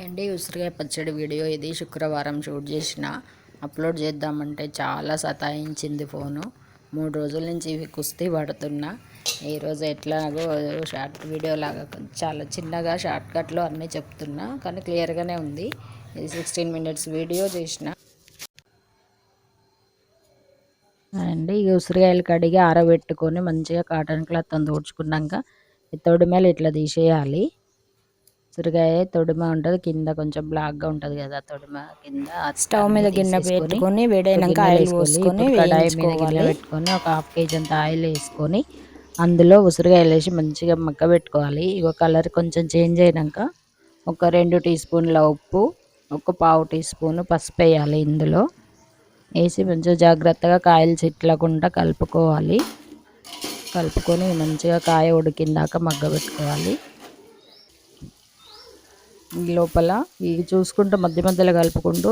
అండి ఉసిరికాయ పచ్చడి వీడియో ఇది శుక్రవారం షూట్ చేసిన. అప్లోడ్ చేద్దామంటే చాలా సతాయించింది ఫోను. మూడు రోజుల నుంచి ఇవి కుస్తీ పడుతున్నా. ఈరోజు ఎట్లాగో షార్ట్ వీడియో లాగా చాలా చిన్నగా షార్ట్ కట్లో అన్నీ చెప్తున్నా. కానీ క్లియర్గానే ఉంది. ఇది సిక్స్టీన్ మినిట్స్ వీడియో చేసిన. అండి ఈ ఉసిరికాయలు కడిగి ఆరబెట్టుకొని మంచిగా కాటన్ క్లాత్ తోడుచుకున్నాక తొడి మీద ఇట్లా తీసేయాలి. ఉసిరికాయ తొడిమ ఉంటుంది కింద కొంచెం బ్లాక్గా ఉంటుంది కదా తొడిమ కింద స్టవ్ మీద గిన్నె పెట్టుకొని వేడైనాక ఆయిల్ పోసుకొని కడాయి మీద గిన్నె పెట్టుకొని ఒక హాఫ్ కేజీ అంత ఆయిల్ వేసుకొని అందులో ఉసిరికాయలు వేసి మంచిగా మగ్గ పెట్టుకోవాలి. ఇక కలర్ కొంచెం చేంజ్ అయినాక ఒక రెండు టీ స్పూన్ల ఉప్పు ఒక పావు టీ స్పూన్ పసుపు వేయాలి ఇందులో. వేసి మంచిగా జాగ్రత్తగా కాయలు చిట్లకుండా కలుపుకోవాలి. కలుపుకొని మంచిగా కాయ ఉడికిందాక మగ్గ పెట్టుకోవాలి. లోపల ఇవి చూసుకుంటూ మధ్య మధ్యలో కలుపుకుంటూ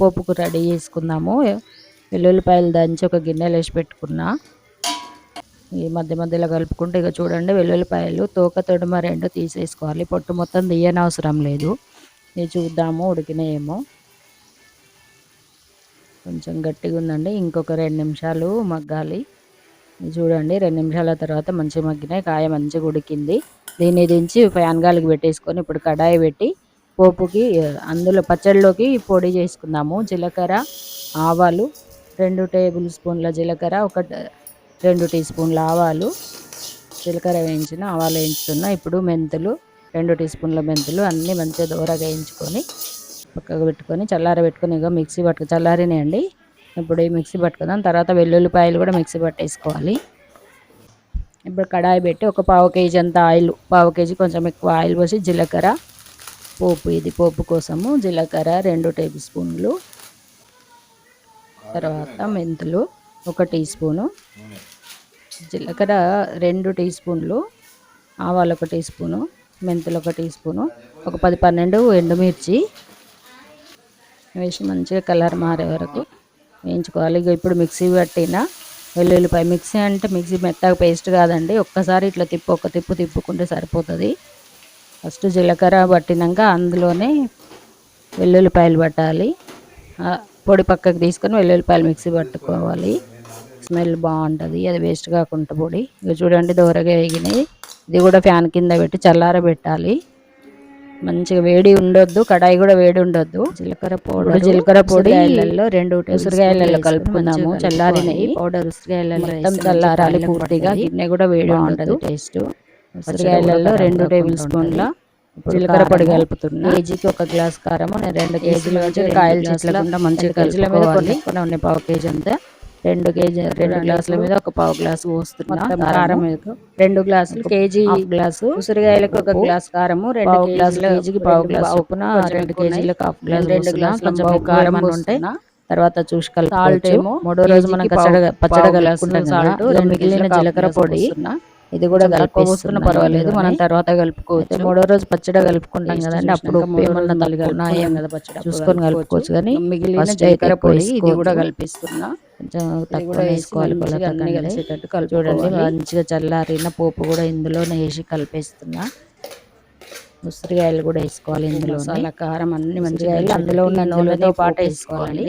పోపుకు రెడీ చేసుకుందాము. వెల్లుల్లిపాయలు దంచి ఒక గిన్నెలో వేసి పెట్టుకున్నా. ఈ మధ్య మధ్యలో కలుపుకుంటూ ఇక చూడండి వెల్లుల్లిపాయలు తోక తొడుమ రెండు తీసేసుకోవాలి. పొట్టు మొత్తం తీయనవసరం లేదు. ఇది చూద్దాము ఉడికినాయేమో కొంచెం గట్టిగా ఉందండి. ఇంకొక రెండు నిమిషాలు మగ్గాలి. చూడండి రెండు నిమిషాల తర్వాత మంచిగా మగ్గినాయి. కాయ మంచిగా ఉడికింది. దీన్ని దించి ఫ్యాన్ గాలికి పెట్టేసుకొని ఇప్పుడు కడాయి పెట్టి పోపుకి అందులో పచ్చడిలోకి పొడి చేసుకుందాము. జీలకర్ర ఆవాలు రెండు టేబుల్ స్పూన్ల జీలకర్ర ఒక రెండు టీ స్పూన్ల ఆవాలు. జీలకర్ర వేయించిన ఆవాలు వేయించుతున్నా. ఇప్పుడు మెంతులు రెండు టీ స్పూన్ల మెంతులు అన్నీ మంచిగా దూరగా వేయించుకొని పక్కకు పెట్టుకొని చల్లార పెట్టుకొని ఇక మిక్సీ పట్టుకు చల్లారినాయండి. ఇప్పుడు ఈ మిక్సీ పట్టుకుందాం. తర్వాత వెల్లుల్లిపాయలు కూడా మిక్సీ పట్టేసుకోవాలి. ఇప్పుడు కడాయి పెట్టి ఒక పావు కేజీ అంత ఆయిల్ పావు కేజీ కొంచెం ఎక్కువ ఆయిల్ పోసి జీలకర్ర పోపు ఇది పోపు కోసము జీలకర్ర రెండు టేబుల్ స్పూన్లు తర్వాత మెంతులు ఒక టీ స్పూను జీలకర్ర రెండు టీ స్పూన్లు ఆవాలు ఒక టీ స్పూను మెంతులు ఒక టీ స్పూను ఒక పది పన్నెండు ఎండుమిర్చి. వేసి మంచిగా కలర్ మారే వరకు వేయించుకోవాలి. ఇక ఇప్పుడు మిక్సీ పట్టిన వెల్లుల్లిపాయ. మిక్సీ అంటే మిక్సీ మెత్తగా పేస్ట్ కాదండి. ఒక్కసారి ఇట్లా తిప్పు ఒక తిప్పు తిప్పుకుంటే సరిపోతుంది. ఫస్ట్ జీలకర్ర పట్టినాక అందులోనే వెల్లుల్లిపాయలు పట్టాలి. పొడి పక్కకు తీసుకొని వెల్లుల్లిపాయలు మిక్సీ పట్టుకోవాలి. స్మెల్ బాగుంటుంది. అది వేస్ట్ కాకుండా పొడి. ఇక చూడండి దూరగా వేగినాయి. ఇది కూడా ఫ్యాన్ కింద పెట్టి చల్లార పెట్టాలి మంచిగా వేడి ఉండొద్దు కడాయి కూడా వేడి ఉండొద్దు. జీలకర్ర పౌడర్ జీలకర్ర పొడి రెండు ఉసిరికాయలలో కలుపుకుందాము. చల్లారినవి పౌడర్ ఉసిరికాయలలో మొత్తం చల్లారాలి పూర్తిగా. గిన్నె కూడా వేడి ఉండదు. టేస్ట్. ఉసిరికాయలలో రెండు టేబుల్ స్పూన్ల జీలకర్ర పొడి కలుపుతున్నా. కేజీకి ఒక గ్లాస్ కారం నేను రెండు కేజీల కాయలు చేసలేకుండా మంచిగా మీద కొన్ని పావు కేజీ అంతా. రెండు కేజీ రెండు గ్లాసుల మీద ఒక పావు గ్లాసు పోస్తున్నా కారం రెండు గ్లాసులు కేజీ గ్లాసు ఉసిరికాయలకు ఒక గ్లాస్ కారము రెండు గ్లాసుల కేజీకి పావు గ్లాస్ చొప్పున రెండు కేజీలకు హాఫ్ గ్లాస్ రెండు గ్లాసులు కారం ఉంటాయి తర్వాత చూసి సాల్ట్ ఏమో మూడో రోజు మనం పచ్చడి పచ్చడి కలుపుకుంటాం మిగిలిన జీలకర్ర పొడి. ఇది కూడా కలుపుకోవస్తున్న పర్వాలేదు. మనం తర్వాత కలుపుకోవచ్చు. మూడో రోజు పచ్చడి కలుపుకుంటాం కదండి. అప్పుడు ఏమన్నా తలగలున్నా ఏం కదా పచ్చడి చూసుకొని కలుపుకోవచ్చు. కానీ మిగిలిన జీలకర్ర పొడి ఇది కూడా కల్పిస్తున్నా. కొంచెం తక్కువ వేసుకోవాలి అన్ని కలిసేటట్టు కలిపి చూడండి మంచిగా చల్లారిన పోపు కూడా ఇందులోనే వేసి కలిపేస్తున్నా. ఉసిరికాయలు కూడా వేసుకోవాలి ఇందులో మసాలా కారం అన్ని మంచిగా అందులో ఉన్న నూనెతో పాటు వేసుకోవాలి.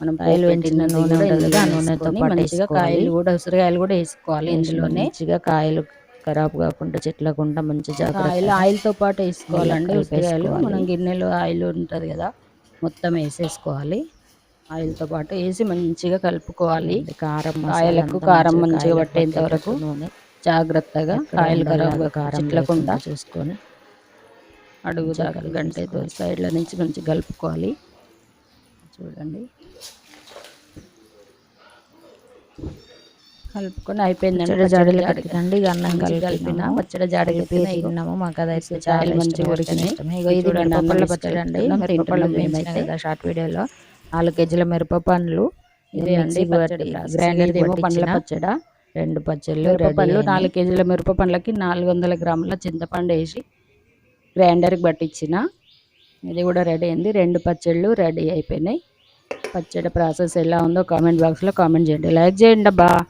మనం పాయలు పెట్టిన నూనె ఉంటుంది ఆ నూనెతో మంచిగా కాయలు కూడా ఉసిరికాయలు కూడా వేసుకోవాలి ఇందులోనే. మంచిగా కాయలు ఖరాబ్ కాకుండా చెట్లకుండా మంచి ఆయిల్ ఆయిల్తో పాటు వేసుకోవాలండి. ఉసిరికాయలు మనం గిన్నెలో ఆయిల్ ఉంటుంది కదా మొత్తం వేసేసుకోవాలి. ఆయిల్తో పాటు వేసి మంచిగా కలుపుకోవాలి. కారం కాయలకు కారం మంచిగా పట్టేంత వరకు నూనె. జాగ్రత్తగా కాయలు ఖరాబ్ కారం చెట్లకుండా చూసుకొని అడుగు జాగ్రత్త గంటతో సైడ్ల నుంచి మంచిగా కలుపుకోవాలి. చూడండి. కలుపుకొని అయిపోయిందండి జాడీలు కట్టినండి అన్నం కలిపి కలిపిన పచ్చడి జాడీలు తిన్నాము. మాకు అది అయితే చాలా మంచిగా ఉడికినాయి. ఇది మిరపపళ్ళ పచ్చడి అండి మిరపపళ్ళ మేమైతే షార్ట్ వీడియోలో. నాలుగు కేజీల మిరప పండ్లు. ఇది అండి గ్రైండర్ ఏమో పండ్ల పచ్చడ? రెండు పచ్చళ్ళు పళ్ళు నాలుగు కేజీల మిరప పండ్లకి నాలుగు వందల గ్రాముల చింతపండు వేసి గ్రైండర్కి పట్టించిన ఇది కూడా రెడీ అయింది. రెండు పచ్చళ్ళు రెడీ అయిపోయినాయి. పచ్చడి ప్రాసెస్ ఎలా ఉందో కామెంట్ బాక్స్లో కామెంట్ చేయండి. లైక్ చేయండి అబ్బా.